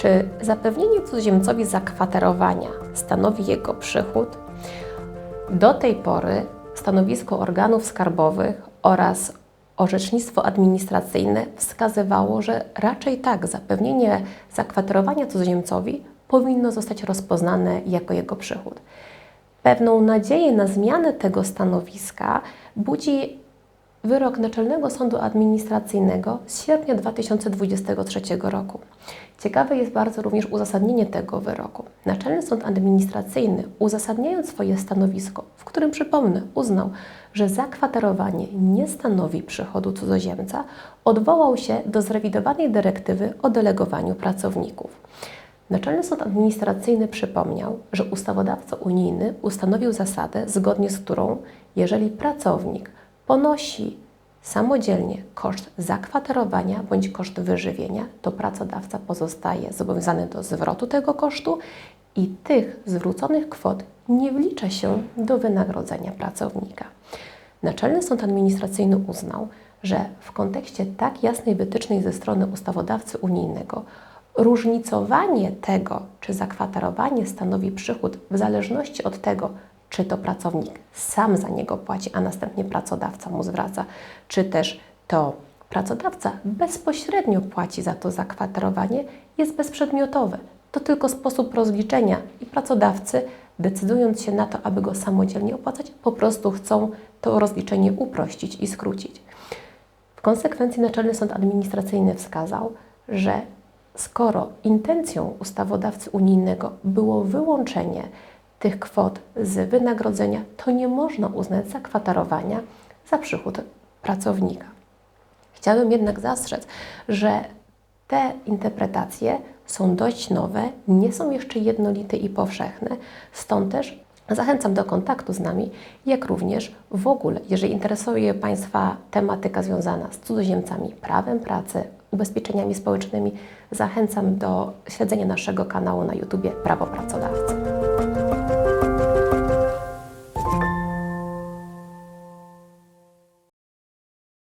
Czy zapewnienie cudzoziemcowi zakwaterowania stanowi jego przychód? Do tej pory stanowisko organów skarbowych oraz orzecznictwo administracyjne wskazywało, że raczej tak, zapewnienie zakwaterowania cudzoziemcowi powinno zostać rozpoznane jako jego przychód. Pewną nadzieję na zmianę tego stanowiska budzi wyrok Naczelnego Sądu Administracyjnego z sierpnia 2023 roku. Ciekawe jest bardzo również uzasadnienie tego wyroku. Naczelny Sąd Administracyjny, uzasadniając swoje stanowisko, w którym przypomnę, uznał, że zakwaterowanie nie stanowi przychodu cudzoziemca, odwołał się do zrewidowanej dyrektywy o delegowaniu pracowników. Naczelny Sąd Administracyjny przypomniał, że ustawodawca unijny ustanowił zasadę, zgodnie z którą, jeżeli pracownik ponosi samodzielnie koszt zakwaterowania bądź koszt wyżywienia, to pracodawca pozostaje zobowiązany do zwrotu tego kosztu i tych zwróconych kwot nie wlicza się do wynagrodzenia pracownika. Naczelny Sąd Administracyjny uznał, że w kontekście tak jasnej wytycznej ze strony ustawodawcy unijnego różnicowanie tego, czy zakwaterowanie stanowi przychód w zależności od tego, czy to pracownik sam za niego płaci, a następnie pracodawca mu zwraca, czy też to pracodawca bezpośrednio płaci za to zakwaterowanie, jest bezprzedmiotowe. To tylko sposób rozliczenia i pracodawcy, decydując się na to, aby go samodzielnie opłacać, po prostu chcą to rozliczenie uprościć i skrócić. W konsekwencji Naczelny Sąd Administracyjny wskazał, że skoro intencją ustawodawcy unijnego było wyłączenie tych kwot z wynagrodzenia, to nie można uznać zakwaterowania za przychód pracownika. Chciałabym jednak zastrzec, że te interpretacje są dość nowe, nie są jeszcze jednolite i powszechne, stąd też zachęcam do kontaktu z nami, jak również w ogóle, jeżeli interesuje Państwa tematyka związana z cudzoziemcami, prawem pracy, ubezpieczeniami społecznymi, zachęcam do śledzenia naszego kanału na YouTube Prawo Pracodawcy.